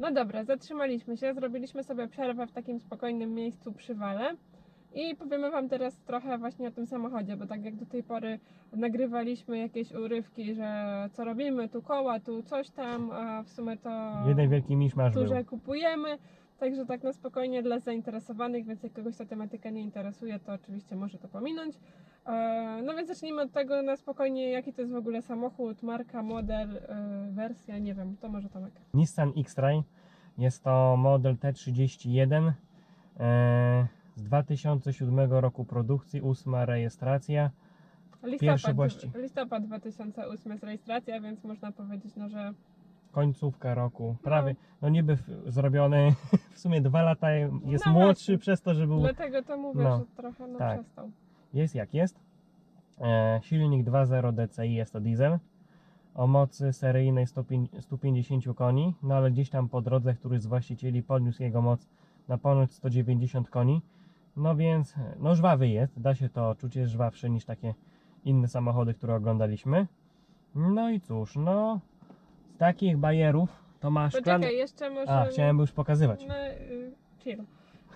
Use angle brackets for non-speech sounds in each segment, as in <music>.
No dobra, zatrzymaliśmy się, zrobiliśmy sobie przerwę w takim spokojnym miejscu przy wale. I powiemy Wam teraz trochę właśnie o tym samochodzie, bo tak jak do tej pory nagrywaliśmy jakieś urywki, że co robimy, tu koła, tu coś tam, a w sumie to Jeden wielki miszmasz był. które kupujemy. Także tak na spokojnie dla zainteresowanych, więc jak kogoś ta tematyka nie interesuje, to oczywiście może to pominąć. E, No więc zacznijmy od tego na spokojnie, jaki to jest w ogóle samochód, marka, model, e, wersja, nie wiem, to może Tomek. Nissan X-Trail. Jest to model T31 e, z 2007 roku produkcji, ósma rejestracja. Pierwszy Listopad, właści- listopad 2008 jest rejestracja, więc można powiedzieć, no, że Końcówka roku, prawie, no niby zrobiony <laughs> w sumie dwa lata, jest No młodszy właśnie. przez to, że był, dlatego to mówię, no, że trochę no, tak. przestał. jest jak jest. E, silnik 2.0 DCI jest to diesel o mocy seryjnej 105 150 koni, no ale gdzieś tam po drodze któryś z właścicieli podniósł jego moc na ponad 190 koni. No więc, no żwawy jest, da się to czuć, jest żwawszy niż takie inne samochody, które oglądaliśmy. No i cóż, no takich bajerów to ma szklany... Poczekaj, jeszcze może... A, chciałem już pokazywać. No, y, chill.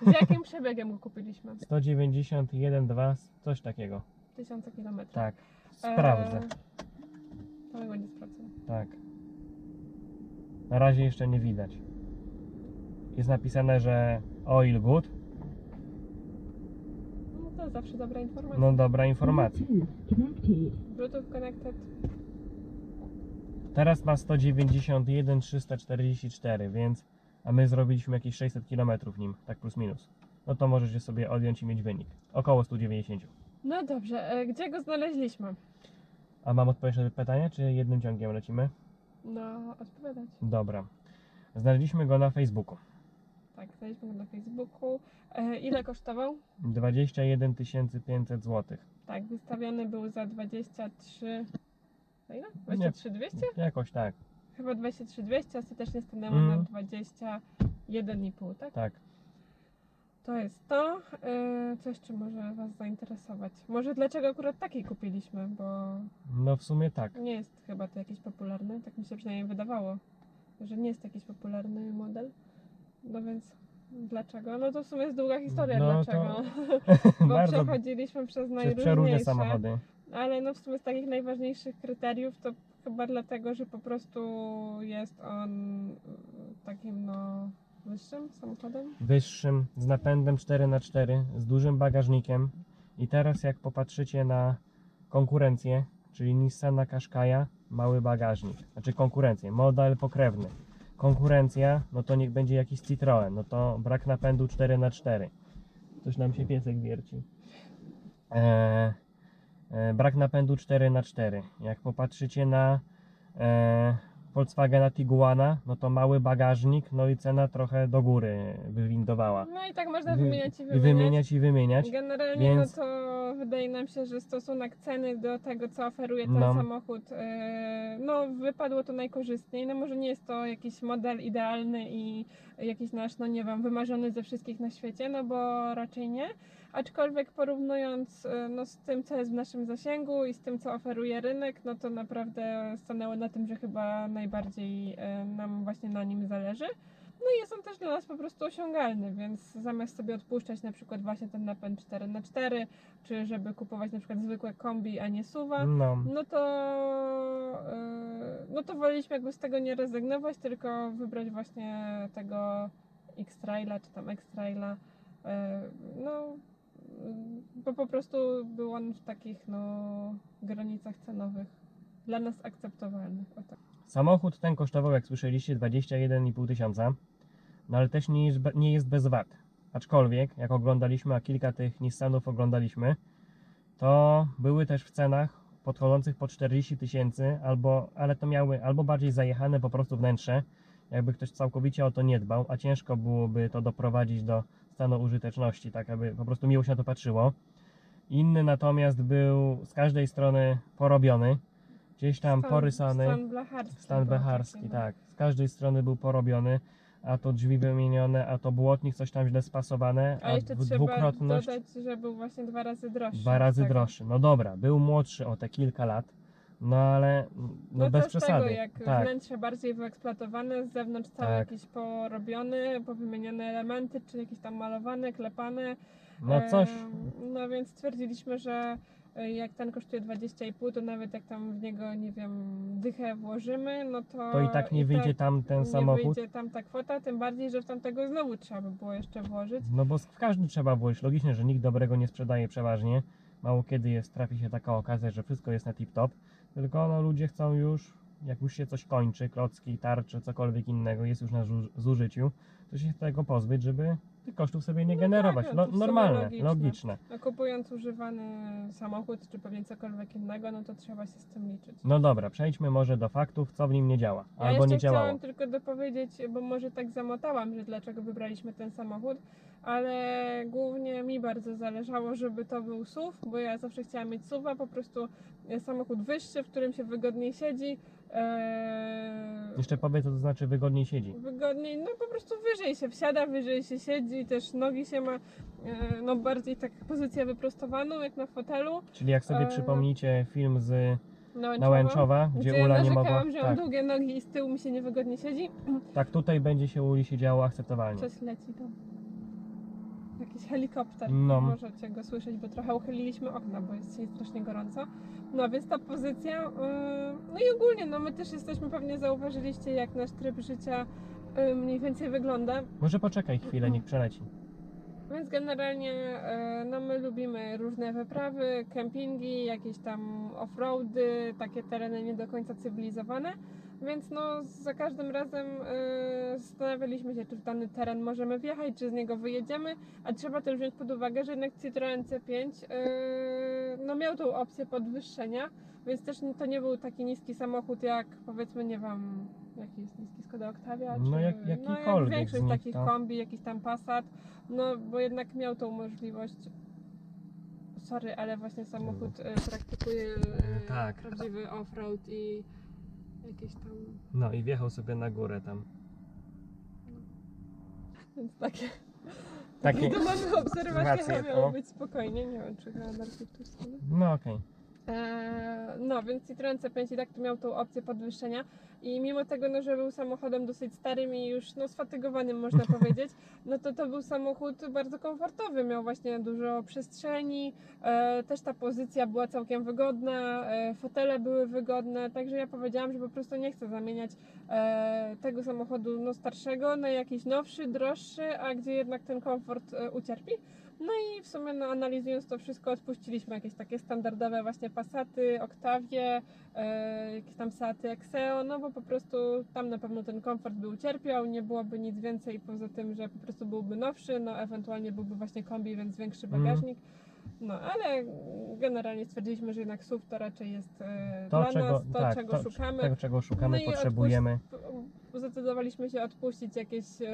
Z jakim <laughs> przebiegiem go kupiliśmy? 191, 2, coś takiego. Tysiące kilometrów. Tak, sprawdzę. Eee, Tego nie sprawdzam. Tak. Na razie jeszcze nie widać. Jest napisane, że oil good. No to zawsze dobra informacja. No dobra informacja. Bluetooth connected. Teraz ma 191 344, więc a my zrobiliśmy jakieś 600 km nim, tak plus minus. No to możecie sobie odjąć i mieć wynik. Około 190. No dobrze, e, gdzie go znaleźliśmy? A mam odpowiedź na to pytanie, czy jednym ciągiem lecimy? No, odpowiadać. Dobra. Znaleźliśmy go na Facebooku. Tak, znaleźliśmy go na Facebooku. E, ile kosztował? 21 500 zł. Tak, wystawiony był za 23... Za ile? 23 200? Jakoś tak, Chyba 23 200, ostatecznie stanęło Mm. na 21,5, tak? tak. To jest to. E, co jeszcze może Was zainteresować? Może dlaczego akurat taki kupiliśmy, bo No w sumie tak. nie jest chyba to jakiś popularny, tak mi się przynajmniej wydawało, że nie jest jakiś popularny model. No więc dlaczego? No to w sumie jest długa historia No to dlaczego. <laughs> Bo Bardzo przechodziliśmy przez przez najróżniejsze, przeróżne samochody. Ale no w sumie z takich najważniejszych kryteriów to chyba dlatego, że po prostu jest on y, takim no wyższym samochodem. wyższym, z napędem 4x4, z dużym bagażnikiem. I teraz jak popatrzycie na konkurencję, czyli Nissana Qashqai'a, mały bagażnik, znaczy konkurencję, model pokrewny. Konkurencja, no to niech będzie jakiś Citroen, no to brak napędu 4x4. Coś nam się piesek wierci. E, e, brak napędu 4x4. Jak popatrzycie na e, Volkswagena Tiguana, no to mały bagażnik, no i cena trochę do góry wywindowała. No i tak można Wy- wymieniać i wymieniać. wymieniać i wymieniać. Generalnie Więc- no to wydaje nam się, że stosunek ceny do tego, co oferuje ten No. samochód, e, no wypadło to najkorzystniej. No może nie jest to jakiś model idealny i jakiś nasz, no nie wiem, wymarzony ze wszystkich na świecie, no bo raczej nie. Aczkolwiek porównując e, no, z tym, co jest w naszym zasięgu i z tym, co oferuje rynek, no to naprawdę stanęło na tym, że chyba najbardziej e, nam właśnie na nim zależy. No i jest on też dla nas po prostu osiągalny, więc zamiast sobie odpuszczać na przykład właśnie ten napęd 4x4, czy żeby kupować na przykład zwykłe kombi, a nie suwa, No, no to yy, no to woleliśmy jakby z tego nie rezygnować, tylko wybrać właśnie tego X-Traila, czy tam X-Traila, no bo po prostu był on w takich no granicach cenowych dla nas akceptowalnych. O tak. samochód ten kosztował, jak słyszeliście, 21,5 tysiąca, no ale też nie jest, nie jest bez wad. Aczkolwiek, jak oglądaliśmy, a kilka tych Nissanów oglądaliśmy, to były też w cenach podchodzących po 40 tysięcy, albo, ale to miały albo bardziej zajechane po prostu wnętrze, jakby ktoś całkowicie o to nie dbał, a ciężko byłoby to doprowadzić do stanu użyteczności, tak aby po prostu miło się na to patrzyło. Inny natomiast był z każdej strony porobiony, gdzieś tam Stan- porysany. Stan blacharski. Stan taki, no. tak. Z każdej strony był porobiony, a to drzwi wymienione, a to błotnik coś tam źle spasowane, A a jeszcze trzeba dwukrotność dodać, że był właśnie dwa razy droższy. dwa razy tego. droższy. No dobra, był młodszy o te kilka lat, No ale no, bez też przesady. Tego, jak tak. wnętrze bardziej wyeksploatowane, z zewnątrz cały Tak. jakiś porobiony, powymienione elementy, czy jakieś tam malowane, klepane. No coś. Em, No więc stwierdziliśmy, że e, jak ten kosztuje 20,5, to nawet jak tam w niego, nie wiem, dychę włożymy, no to... To i tak nie wyjdzie tam ten nie samochód. wyjdzie tam ta kwota, tym bardziej, że w tamtego znowu trzeba by było jeszcze włożyć. No bo w każdy trzeba włożyć. Logicznie, że nikt dobrego nie sprzedaje przeważnie. Mało kiedy jest, trafi się taka okazja, że wszystko jest na tip-top. Tylko no, ludzie chcą już, jak już się coś kończy, klocki, tarcze, cokolwiek innego, jest już na zu- zużyciu, to się tego pozbyć, żeby tych kosztów sobie nie No generować. tak, No, no normalne, logiczne. logiczne. A kupując używany samochód, czy pewnie cokolwiek innego, no to trzeba się z tym liczyć. No dobra, przejdźmy może do faktów, co w nim nie działa. Ja Albo nie działało. chciałam tylko dopowiedzieć, bo może tak zamotałam, że dlaczego wybraliśmy ten samochód, ale głównie mi bardzo zależało, żeby to był SUV, bo ja zawsze chciałam mieć SUVa, po prostu e, samochód wyższy, w którym się wygodniej siedzi. Eee, Jeszcze powiedz, co to znaczy wygodniej siedzi. wygodniej, no po prostu wyżej się wsiada, wyżej się siedzi, też nogi się ma, e, no bardziej tak pozycję wyprostowaną, jak na fotelu. Czyli jak sobie Eee, przypomnicie film z Nałęczowa, Nałęczowa, gdzie, gdzie Ula nie mogła. że mam Tak, długie nogi i z tyłu mi się niewygodnie siedzi. tak, tutaj będzie się Uli siedziało akceptowalnie. Coś leci tam. Jakiś helikopter. No. Możecie go słyszeć, bo trochę uchyliliśmy okna, bo jest dzisiaj strasznie gorąco. No więc ta pozycja. Yy, no i ogólnie, no my też jesteśmy, pewnie zauważyliście, jak nasz tryb życia yy, mniej więcej wygląda. Może poczekaj chwilę, niech przeleci. Więc generalnie e, no my lubimy różne wyprawy, kempingi, jakieś tam offroady, takie tereny nie do końca cywilizowane. Więc no za każdym razem e, zastanawialiśmy się, czy w dany teren możemy wjechać, czy z niego wyjedziemy, a trzeba też wziąć pod uwagę, że jednak Citroen C5 e, no miał tą opcję podwyższenia, więc też to nie był taki niski samochód jak powiedzmy, nie wiem, jaki jest niski Skoda Octavia, No czy, jak- no jak jakikolwiek z większość nich, takich to- kombi, jakiś tam Passat, no bo jednak miał tą możliwość. Sorry, ale właśnie samochód e, praktykuje e, tak. prawdziwy offroad i jakieś tam. No i wjechał sobie na górę tam. Więc takie. Takie <laughs> To mamy obserwacje, obserwacje, miało o. być spokojnie. Nie wiem, czy anarchii tu stoi. No okej. Eee, no, więc Citroen C5 i tak tu miał tą opcję podwyższenia i mimo tego, no, że był samochodem dosyć starym i już no, sfatygowanym można <laughs> powiedzieć, no to to był samochód bardzo komfortowy, miał właśnie dużo przestrzeni, e, też ta pozycja była całkiem wygodna, e, fotele były wygodne, także ja powiedziałam, że po prostu nie chcę zamieniać e, tego samochodu no, starszego na jakiś nowszy, droższy, a gdzie jednak ten komfort e, ucierpi. No i w sumie no, analizując to wszystko, odpuściliśmy jakieś takie standardowe właśnie Passaty, Octavie, e, jakieś tam Seaty Exeo, no bo po prostu tam na pewno ten komfort by ucierpiał, nie byłoby nic więcej poza tym, że po prostu byłby nowszy, no ewentualnie byłby właśnie kombi, więc większy Mm. No ale generalnie stwierdziliśmy, że jednak SUV to raczej jest e, To, dla czego, nas to, tak, czego to, szukamy. tego, czego szukamy, No i potrzebujemy. Zdecydowaliśmy się odpuścić jakieś e,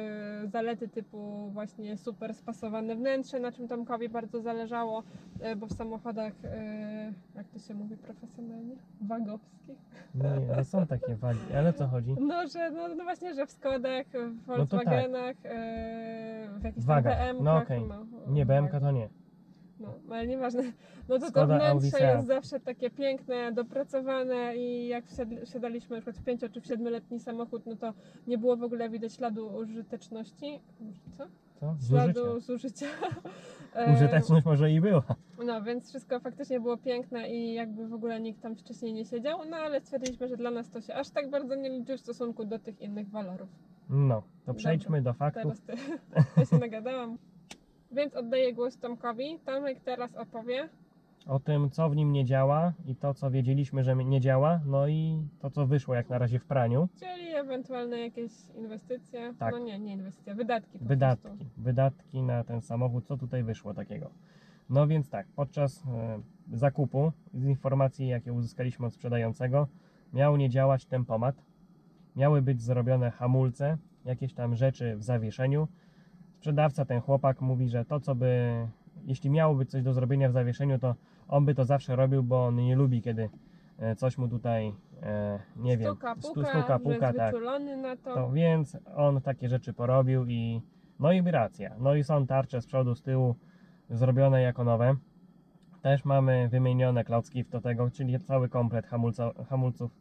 zalety typu właśnie super spasowane wnętrze, na czym Tomkowi bardzo zależało, e, bo w samochodach, e, jak to się mówi profesjonalnie, wagowskich. No, nie, no są takie wagi, ale o co chodzi? No, że no, no właśnie, że w Skodach, w No to tak. Volkswagenach, e, w jakichś tam BM-kach. No okej. Nie, BMK to nie. No, ale nieważne. No to to Skoda, Audi, wnętrze jest zawsze takie piękne, dopracowane i jak wsiadaliśmy na przykład w pięcio czy w siedmioletni samochód, no to nie było w ogóle widać śladu użyteczności. Co? Śladu zużycia. <laughs> Użyteczność może i była. No, więc wszystko faktycznie było piękne i jakby w ogóle nikt tam wcześniej nie siedział, no ale stwierdziliśmy, że dla nas to się aż tak bardzo nie liczy w stosunku do tych innych walorów. No, to przejdźmy do faktów. Teraz ty. <laughs> Ja się nagadałam. Więc oddaję głos Tomkowi. Tomek teraz opowie. O tym, co w nim nie działa i to, co wiedzieliśmy, że nie działa, no i to, co wyszło jak na razie w praniu. Czyli ewentualne jakieś inwestycje. Tak. No nie, nie inwestycje, wydatki. Po Wydatki. Prostu. Wydatki na ten samochód, co tutaj wyszło takiego. No więc tak, podczas e, zakupu, z informacji, jakie uzyskaliśmy od sprzedającego, miał nie działać tempomat, miały być zrobione hamulce, jakieś tam rzeczy w zawieszeniu. Sprzedawca, ten chłopak mówi, że to, co by, jeśli miało być coś do zrobienia w zawieszeniu, to on by to zawsze robił, bo on nie lubi, kiedy e, coś mu tutaj, e, nie wiem, Stuka, stu- puka, stuka, puka, tak. na to. To więc on takie rzeczy porobił i no i racja. No i są tarcze z przodu, z tyłu zrobione jako nowe. Też mamy wymienione klocki do tego, czyli cały komplet hamulca, hamulców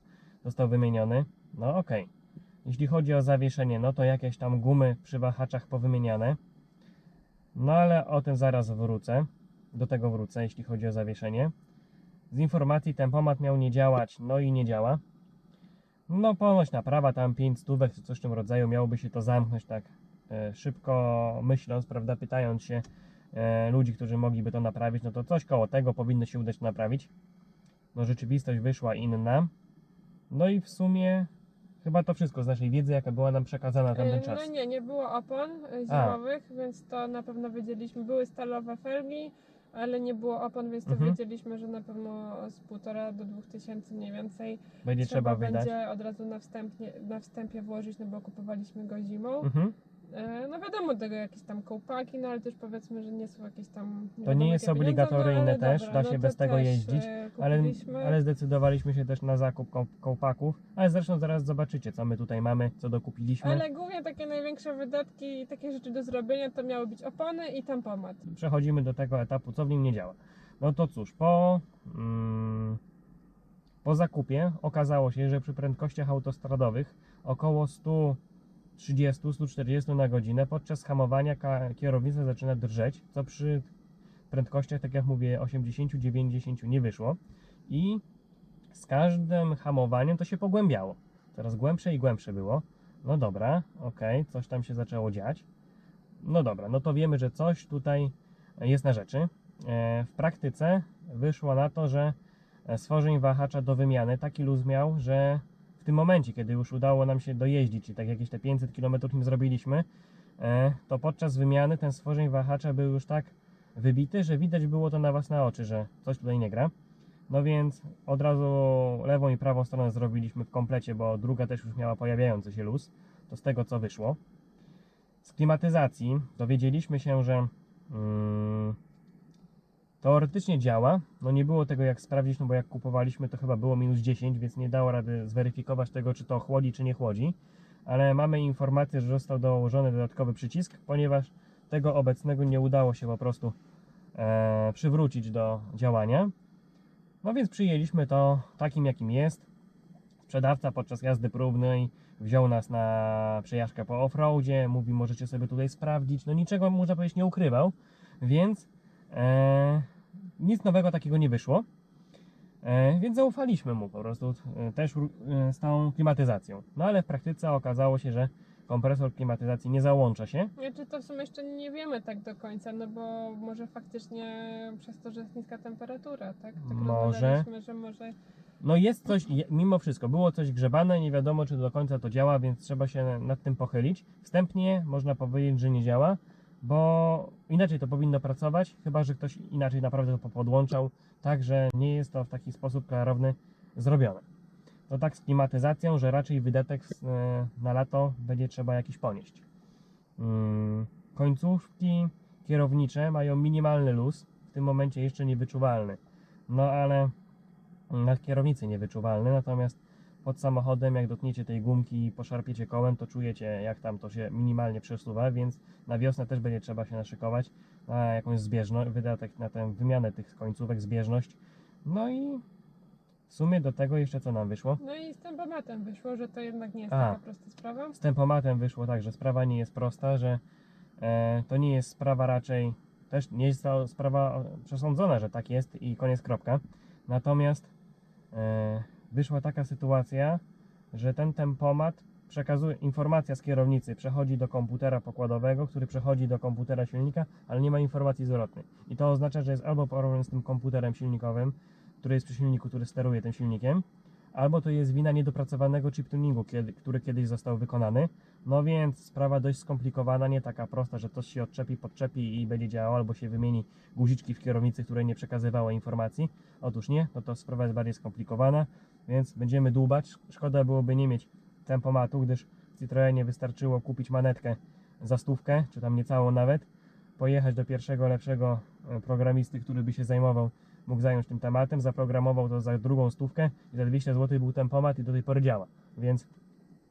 został wymieniony. No okej. Jeśli chodzi o zawieszenie, no to jakieś tam gumy przy wahaczach powymieniane. No ale o tym zaraz wrócę. Do tego wrócę, jeśli chodzi o zawieszenie. Z informacji tempomat miał nie działać, no i nie działa. No ponoć naprawa tam 5 stówek czy coś w tym rodzaju miałoby się to zamknąć tak e, szybko myśląc, prawda, pytając się e, ludzi, którzy mogliby to naprawić, no to coś koło tego powinno się udać naprawić. No rzeczywistość wyszła inna. No i w sumie chyba to wszystko z naszej wiedzy, jaka była nam przekazana na tamten czas. No nie, nie było opon e, zimowych, więc to na pewno wiedzieliśmy. Były stalowe felgi, ale nie było opon, więc to Mhm. wiedzieliśmy, że na pewno z półtora do dwóch tysięcy mniej więcej Będzie trzeba, wydać. będzie od razu na, wstępnie, na wstępie włożyć, no bo kupowaliśmy go zimą. Mhm. E, No wiadomo tego jakieś tam kołpaki, no ale też powiedzmy, że nie są jakieś tam. To nie jest obligatoryjne no, też, dobra, da się no bez tego jeździć, e, Ale, kupiliśmy. ale zdecydowaliśmy się też na zakup koł- kołpaków. Ale zresztą zaraz zobaczycie, co my tutaj mamy, co dokupiliśmy. Ale głównie takie największe wydatki i takie rzeczy do zrobienia to miały być opony i tempomat. Przechodzimy do tego etapu, co w nim nie działa. No to cóż, po, mm, po zakupie okazało się, że przy prędkościach autostradowych około 130-140 na godzinę podczas hamowania ka- kierownica zaczyna drżeć, co przy prędkościach, tak jak mówię, 80-90 nie wyszło. I z każdym hamowaniem to się pogłębiało. Coraz głębsze i głębsze było. No dobra, okej, coś tam się zaczęło dziać. No dobra, no to wiemy, że coś tutaj jest na rzeczy. E, W praktyce wyszło na to, że stworzeń wahacza do wymiany taki luz miał, że w tym momencie, kiedy już udało nam się dojeździć, czyli tak jakieś te 500 km nim zrobiliśmy, e, to podczas wymiany ten stworzeń wahacza był już tak wybity, że widać było to na własne oczy, że coś tutaj nie gra. No więc od razu lewą i prawą stronę zrobiliśmy w komplecie, bo druga też już miała pojawiający się luz. To z tego co wyszło. Z klimatyzacji dowiedzieliśmy się, że mm, teoretycznie działa. No nie było tego jak sprawdzić, no bo jak kupowaliśmy to chyba było minus 10, więc nie dało rady zweryfikować tego, czy to chłodzi, czy nie chłodzi. Ale mamy informację, że został dołożony dodatkowy przycisk, ponieważ tego obecnego nie udało się po prostu e, przywrócić do działania. No więc przyjęliśmy to takim, jakim jest. Sprzedawca podczas jazdy próbnej wziął nas na przejażdżkę po offroadzie, mówi możecie sobie tutaj sprawdzić, no niczego można powiedzieć nie ukrywał, więc e, nic nowego takiego nie wyszło, e, więc zaufaliśmy mu po prostu e, też e, z tą klimatyzacją. No ale w praktyce okazało się, że kompresor klimatyzacji nie załącza się, Znaczy to w sumie jeszcze nie wiemy tak do końca, no bo może faktycznie przez to, że jest niska temperatura, tak? tak Może. że może No jest coś, mimo wszystko, było coś grzebane, nie wiadomo czy do końca to działa, więc trzeba się nad tym pochylić. Wstępnie można powiedzieć, że nie działa, bo inaczej to powinno pracować, chyba że ktoś inaczej naprawdę to podłączał, tak że nie jest to w taki sposób klarowny zrobione. To tak z klimatyzacją, że raczej wydatek e, na lato będzie trzeba jakiś ponieść. Mm, Końcówki kierownicze mają minimalny luz, w tym momencie jeszcze niewyczuwalny. No ale na kierownicy niewyczuwalny, natomiast pod samochodem, jak dotkniecie tej gumki i poszarpiecie kołem, to czujecie, jak tam to się minimalnie przesuwa, więc na wiosnę też będzie trzeba się naszykować na jakąś zbieżność, wydatek na tę wymianę tych końcówek, zbieżność. No i w sumie do tego jeszcze co nam wyszło? No i z tempomatem wyszło, że to jednak nie jest A. taka prosta sprawa. Z tempomatem wyszło tak, że sprawa nie jest prosta, że e, to nie jest sprawa raczej, też nie jest to sprawa przesądzona, że tak jest i koniec kropka. Natomiast e, wyszła taka sytuacja, że ten tempomat przekazuje, informacja z kierownicy przechodzi do komputera pokładowego, który przechodzi do komputera silnika, ale nie ma informacji zwrotnej. I to oznacza, że jest albo problem z tym komputerem silnikowym, który jest przy silniku, który steruje tym silnikiem, albo to jest wina niedopracowanego chip tuningu, który kiedyś został wykonany. No więc sprawa dość skomplikowana, nie taka prosta, że coś się odczepi, podczepi i będzie działało, albo się wymieni guziczki w kierownicy, które nie przekazywały informacji. Otóż nie, no to sprawa jest bardziej skomplikowana, więc będziemy dłubać. Szkoda byłoby nie mieć tempomatu, gdyż w Citroenie wystarczyło kupić manetkę za stówkę, czy tam niecałą nawet, pojechać do pierwszego lepszego e, programisty, który by się zajmował mógł zająć tym tematem, zaprogramował to za drugą stówkę i za 200 zł był tempomat i do tej pory działa. Więc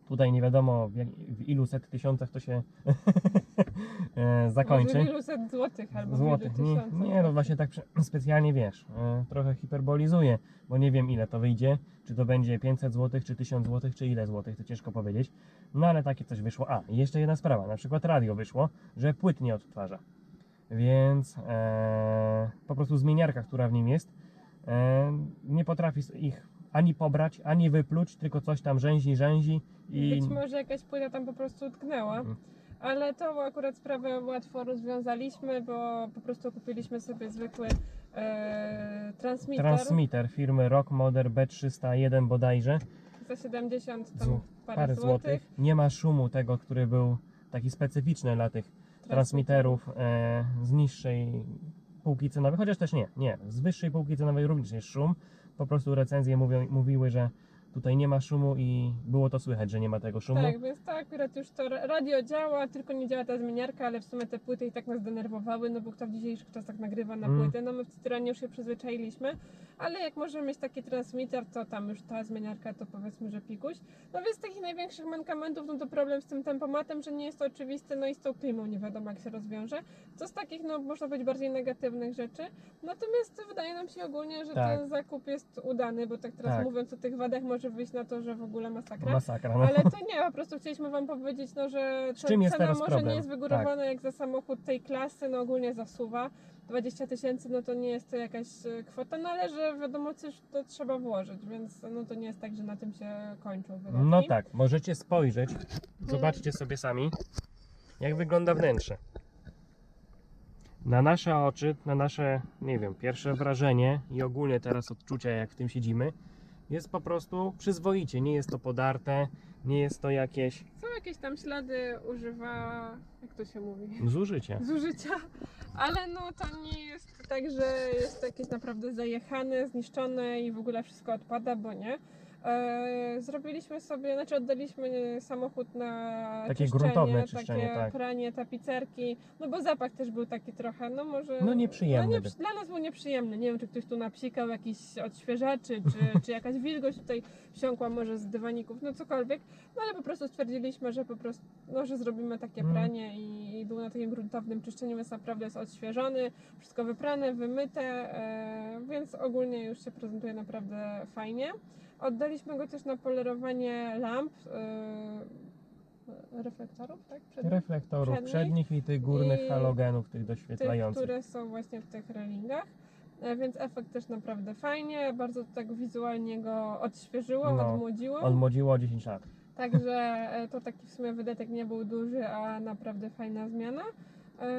Tutaj nie wiadomo w, jak, w ilu set tysiącach to się <laughs> e, zakończy. Może wielu set złotych albo Złotych. wielu Nie, tysiącach. nie, no właśnie tak <clears throat> specjalnie wiesz, e, trochę hiperbolizuję, bo nie wiem ile to wyjdzie, czy to będzie 500 zł, czy 1000 zł, czy ile złotych, to ciężko powiedzieć. No ale takie coś wyszło. A, i jeszcze jedna sprawa, na przykład radio wyszło, że płyt nie odtwarza. Więc e, po prostu zmieniarka, która w nim jest, e, nie potrafi ich ani pobrać, ani wypluć, tylko coś tam rzęzi, rzęzi i... Być może jakaś płyta tam po prostu utknęła. Mhm. Ale to akurat sprawę łatwo rozwiązaliśmy, bo po prostu kupiliśmy sobie zwykły e, transmitter Transmitter firmy Rock Model B301 bodajże. za 70 tam Zł- parę, parę złotych. złotych. Nie ma szumu tego, który był taki specyficzny dla tych transmitterów e, z niższej półki cenowej, chociaż też nie, nie, z wyższej półki cenowej również jest szum. Po prostu recenzje mówią, mówiły, że tutaj nie ma szumu i było to słychać, że nie ma tego szumu. Tak, więc to akurat już to ra- radio działa, tylko nie działa ta zmieniarka, ale w sumie te płyty i tak nas denerwowały, no bo kto w dzisiejszych czasach nagrywa na Mm. płyty, no my w Cytronie już się przyzwyczailiśmy, ale jak możemy mieć taki transmitter, to tam już ta zmieniarka to powiedzmy, że pikuś. No więc z takich największych mankamentów, no to problem z tym tempomatem, że nie jest to oczywiste, no i z tą klimą nie wiadomo jak się rozwiąże. To z takich, no można być bardziej negatywnych rzeczy, natomiast wydaje nam się ogólnie, że Tak. ten zakup jest udany, bo tak teraz Tak. mówiąc o tych wadach może wyjść na to, że w ogóle masakra. Masakra. No. Ale to nie, po prostu chcieliśmy Wam powiedzieć, no, że ta czym jest cena teraz może problem? Tak. nie jest wygórowana jak za samochód tej klasy, no ogólnie zasuwa. 20 tysięcy, no to nie jest to jakaś e, kwota, no ale że wiadomo coś to trzeba włożyć, więc no to nie jest tak, że na tym się kończą wydatki. No tak, możecie spojrzeć, zobaczcie sobie sami, jak wygląda wnętrze. Na nasze oczy, na nasze, nie wiem, pierwsze wrażenie i ogólnie teraz odczucia, jak w tym siedzimy, jest po prostu przyzwoicie. Nie jest to podarte, nie jest to jakieś Są jakieś tam ślady używa, jak to się mówi? zużycie. zużycia, ale no to nie jest tak, że jest jakieś naprawdę zajechane, zniszczone i w ogóle wszystko odpada, bo nie. E, zrobiliśmy sobie, znaczy oddaliśmy samochód na Takie czyszczenie, gruntowne czyszczenie, takie tak. pranie, tapicerki, no bo zapach też był taki trochę, no może... No nieprzyjemny No, był. dla nas był nieprzyjemny, nie wiem czy ktoś tu napsikał jakiś odświeżaczy, czy, <laughs> czy jakaś wilgoć tutaj wsiąkła może z dywaników, no cokolwiek, no ale po prostu stwierdziliśmy, że po prostu, no że zrobimy takie Mm. pranie i, i był na takim gruntownym czyszczeniu, więc naprawdę jest odświeżony, wszystko wyprane, wymyte, e, więc ogólnie już się prezentuje naprawdę fajnie. Oddaliśmy go też na polerowanie lamp, e, reflektorów, tak? Przednich? Reflektorów Przednich przednich i tych górnych i halogenów, tych tych, doświetlających. które są właśnie w tych railingach. E, Więc efekt też naprawdę fajnie, bardzo tak wizualnie go odświeżyło, No, odmłodziło. Odmłodziło o 10 lat. Także e, to taki w sumie wydatek nie był duży, a naprawdę fajna zmiana. E,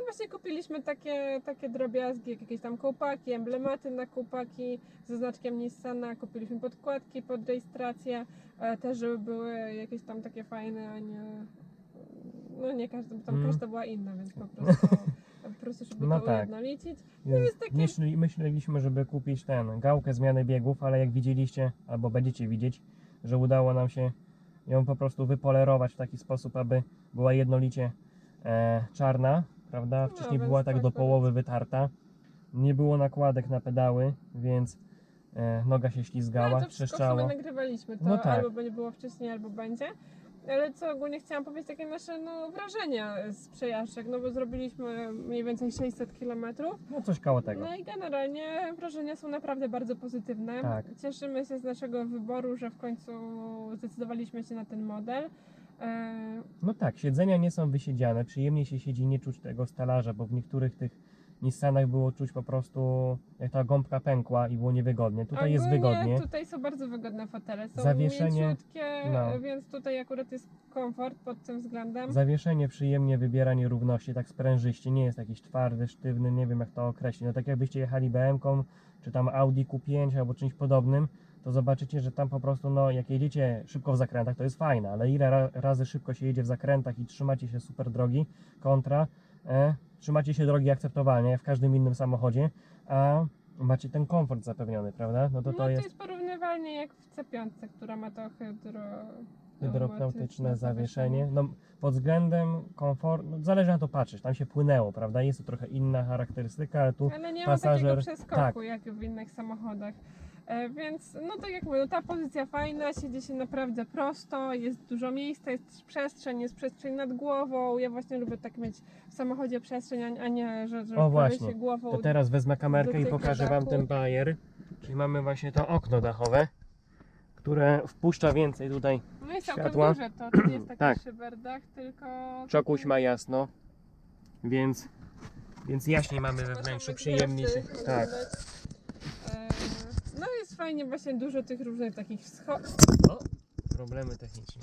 No właśnie kupiliśmy takie, takie drobiazgi, jak jakieś tam kołpaki, emblematy na kołpaki ze znaczkiem Nissana, kupiliśmy podkładki pod rejestrację, e, też żeby były jakieś tam takie fajne, a nie... No nie każda, bo tam Mm. każda była inna, więc po prostu, <laughs> po prostu żeby No to tak. ujednolicić. Jest takie- myśli, myśleliśmy, żeby kupić ten gałkę zmiany biegów, ale jak widzieliście, albo będziecie widzieć, że udało nam się ją po prostu wypolerować w taki sposób, aby była jednolicie e, czarna, prawda? No, Wcześniej więc była tak tak do połowy wytarta. Nie było nakładek na pedały, więc e, noga się No, ślizgała, ale to sumie nagrywaliśmy to, No tak. albo będzie było wcześniej, albo będzie. Ale co ogólnie chciałam powiedzieć, takie nasze no, wrażenia z przejażdżek, no bo zrobiliśmy mniej więcej 600 km. No coś koło tego. No i generalnie wrażenia są naprawdę bardzo pozytywne. Tak. Cieszymy się z naszego wyboru, że w końcu zdecydowaliśmy się na ten model. E, No tak, siedzenia nie są wysiedziane, przyjemnie się siedzi, nie czuć tego stalarza, bo w niektórych tych Nissanach było czuć po prostu, jak ta gąbka pękła i było niewygodnie. Tutaj jest ogólnie wygodnie. Tutaj są bardzo wygodne fotele, są Zawieszenie, mięciutkie, no. więc tutaj akurat jest komfort pod tym względem. Zawieszenie przyjemnie wybiera nierówności, tak sprężyście, nie jest jakiś twardy, sztywny, nie wiem jak to określić. No tak jakbyście jechali BM-ką, czy tam Audi Q5 albo czymś podobnym, to zobaczycie, że tam po prostu, no jak jedziecie szybko w zakrętach, to jest fajne, ale ile ra razy szybko się jedzie w zakrętach i trzymacie się super drogi, kontra, e, trzymacie się drogi akceptowalnie, jak w każdym innym samochodzie, a macie ten komfort zapewniony, prawda? No to no to jest porównywalnie jak w C5, która ma to hydro... hydropneutyczne zawieszenie. No, pod względem komfortu, no, zależy na to patrzeć, tam się płynęło, prawda? Jest to trochę inna charakterystyka, ale tu Ale nie pasażer- ma takiego przeskoku tak. jak w innych samochodach. E, Więc, no tak jak mówię, no ta pozycja fajna, siedzi się naprawdę prosto, jest dużo miejsca, jest przestrzeń, jest przestrzeń nad głową. Ja właśnie lubię tak mieć w samochodzie przestrzeń, a- nie, że, że O, właśnie. się głową To teraz wezmę kamerkę i pokażę Wam ten bajer. Czyli mamy właśnie to okno dachowe, które wpuszcza więcej tutaj. No jest światła. całkiem duże to, to nie jest <clears throat> taki Tak. szyberdach, tylko... Czokuś ma jasno, więc, więc jaśniej mamy we wnętrzu, przyjemniej się. gwiazdy Tak. oglądać. E, No jest fajnie właśnie dużo tych różnych takich schodów. O, problemy techniczne.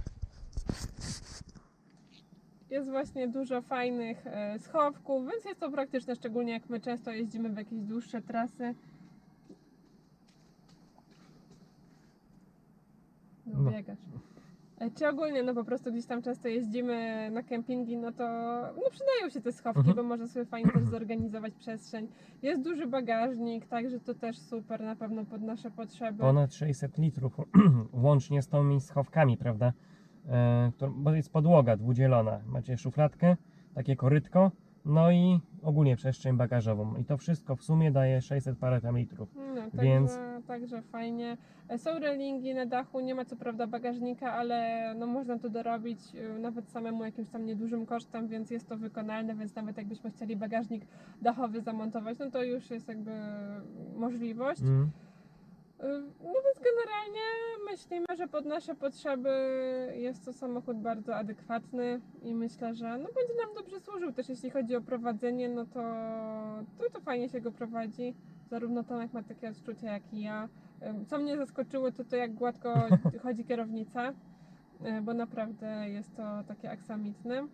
Jest właśnie dużo fajnych e, schowków, więc jest to praktyczne, szczególnie jak my często jeździmy w jakieś dłuższe trasy. No, No. Czy ogólnie, no po prostu gdzieś tam często jeździmy na kempingi, no to no przydają się te schowki, Mhm. bo można sobie fajnie też zorganizować przestrzeń. Jest duży bagażnik, także to też super na pewno pod nasze potrzeby. Ponad 600 litrów, <clears throat> łącznie z tymi schowkami, prawda? E, którą- bo jest podłoga dwudzielona. Macie szufladkę, takie korytko, no i ogólnie przestrzeń bagażową. I to wszystko w sumie daje 600 parę tam litrów. No, także, Więc- także fajnie. E, Są relingi na dachu, nie ma co prawda bagażnika, ale no można to dorobić e, nawet samemu jakimś tam niedużym kosztem, więc jest to wykonalne, więc nawet jakbyśmy chcieli bagażnik dachowy zamontować, no to już jest jakby możliwość. Mm. No więc generalnie myślimy, że pod nasze potrzeby jest to samochód bardzo adekwatny i myślę, że no będzie nam dobrze służył też jeśli chodzi o prowadzenie, no to, to, to fajnie się go prowadzi. Zarówno Tomek ma takie odczucia jak i ja. Co mnie zaskoczyło to to jak gładko <laughs> chodzi kierownica, y, bo naprawdę jest to takie aksamitne.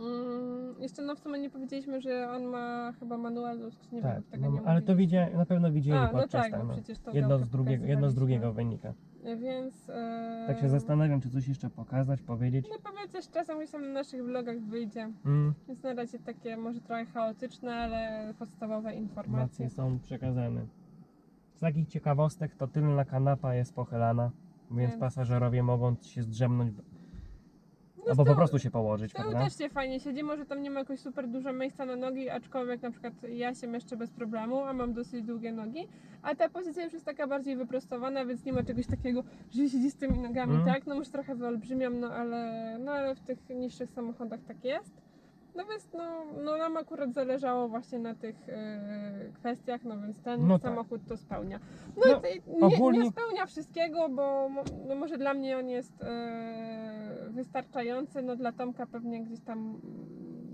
Mm, Jeszcze no w sumie nie powiedzieliśmy, że on ma chyba manualną skrzynię Tak, biegów, tego no, nie ale to widzieli, na pewno widzieli A, no podczas tak, tego. bo no. przecież to Jedno z, drugiego, jedno z drugiego wynika. Więc e, Tak się zastanawiam, czy coś jeszcze pokazać, powiedzieć. No pewnie też czasem gdzieś tam na naszych vlogach wyjdzie. Mm, Więc na razie takie może trochę chaotyczne, ale podstawowe informacje. informacje są przekazane. Z takich ciekawostek to tylna kanapa jest pochylana, więc Więc- pasażerowie mogą się zdrzemnąć No albo po prostu się położyć, Z tyłu prawda? też się fajnie siedzi, może tam nie ma jakoś super dużo miejsca na nogi, aczkolwiek na przykład ja się mieszczę bez problemu, a mam dosyć długie nogi, a ta pozycja już jest taka bardziej wyprostowana, więc nie ma czegoś takiego, że siedzi z tymi nogami, Mm. tak? No może trochę wyolbrzymiam, no ale, no ale w tych niższych samochodach tak jest. No więc no, no nam akurat zależało właśnie na tych e, kwestiach, no więc ten No tak. samochód to spełnia. No, No, i nie, ogólnie- nie spełnia wszystkiego, bo mo- no może dla mnie on jest e, wystarczający, no dla Tomka pewnie gdzieś tam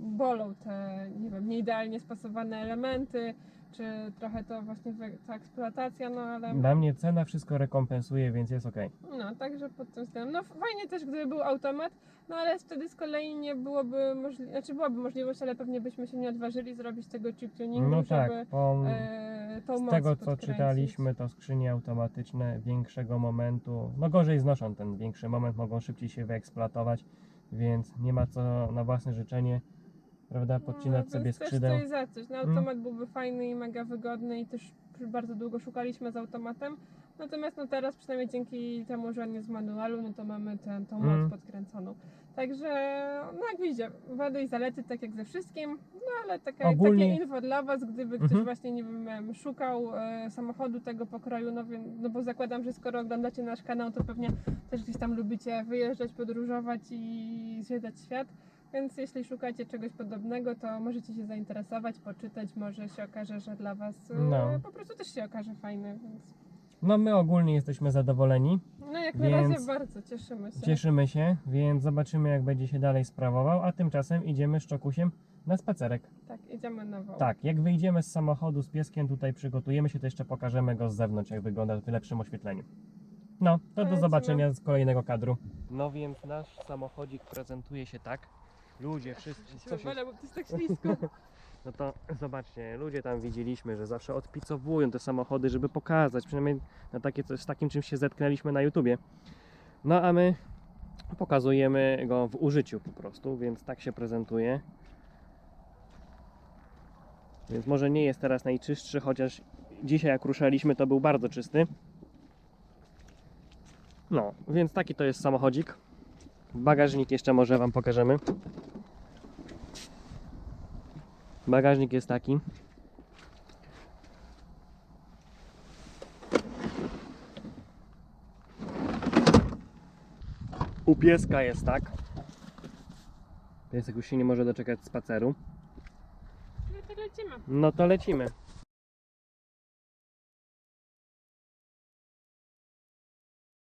bolą te, nie wiem, nieidealnie spasowane elementy, czy trochę to właśnie ta eksploatacja, no ale Dla mnie cena wszystko rekompensuje, więc jest ok. no, także pod tym względem. No fajnie też, gdyby był automat, no ale wtedy z kolei nie byłoby możliwości, znaczy byłaby możliwość, ale pewnie byśmy się nie odważyli zrobić tego chip tuningu, No tak, żeby po, e, tą z tego co podkręcić. czytaliśmy, to skrzynie automatyczne większego momentu, no gorzej znoszą ten większy moment, mogą szybciej się wyeksploatować, więc nie ma co na własne życzenie, prawda, podcinać no, sobie skrzydeł. Też coś za coś. No, Mm. automat byłby fajny i mega wygodny i też bardzo długo szukaliśmy z automatem. Natomiast no teraz przynajmniej dzięki temu, że on jest z manualu, no to mamy tę tą moc Mm. podkręconą. Także, no jak widzicie, wady i zalety tak jak ze wszystkim, no ale takie, Ogólnie- takie info dla Was, gdyby ktoś Mhm. właśnie, nie wiem, em, szukał e, samochodu tego pokroju, no, no bo zakładam, że skoro oglądacie nasz kanał, to pewnie też gdzieś tam lubicie wyjeżdżać, podróżować i zwiedzać świat. Więc jeśli szukacie czegoś podobnego, to możecie się zainteresować, poczytać, może się okaże, że dla Was e, No. po prostu też się okaże fajny. Więc... No my ogólnie jesteśmy zadowoleni, No jak na razie bardzo cieszymy się. cieszymy się, więc zobaczymy jak będzie się dalej sprawował, a tymczasem idziemy z Czokusiem na spacerek. Tak, idziemy na woł. Tak, jak wyjdziemy z samochodu z pieskiem, tutaj przygotujemy się, to jeszcze pokażemy go z zewnątrz, jak wygląda w lepszym oświetleniu. No, to do zobaczenia z kolejnego kadru. No więc nasz samochodzik prezentuje się tak. Ludzie, wszyscy, co się... Bo to jest tak ślisko. <laughs> No to zobaczcie, ludzie tam widzieliśmy, że zawsze odpicowują te samochody, żeby pokazać, przynajmniej na takie coś, z takim czymś się zetknęliśmy na YouTubie. No a my pokazujemy go w użyciu po prostu, więc tak się prezentuje. Więc może nie jest teraz najczystszy, chociaż dzisiaj jak ruszaliśmy to był bardzo czysty. No, więc taki to jest samochodzik. Bagażnik jeszcze może Wam pokażemy. Bagażnik jest taki. U pieska jest tak. Piesek już się nie może doczekać spaceru. No to lecimy. No to lecimy.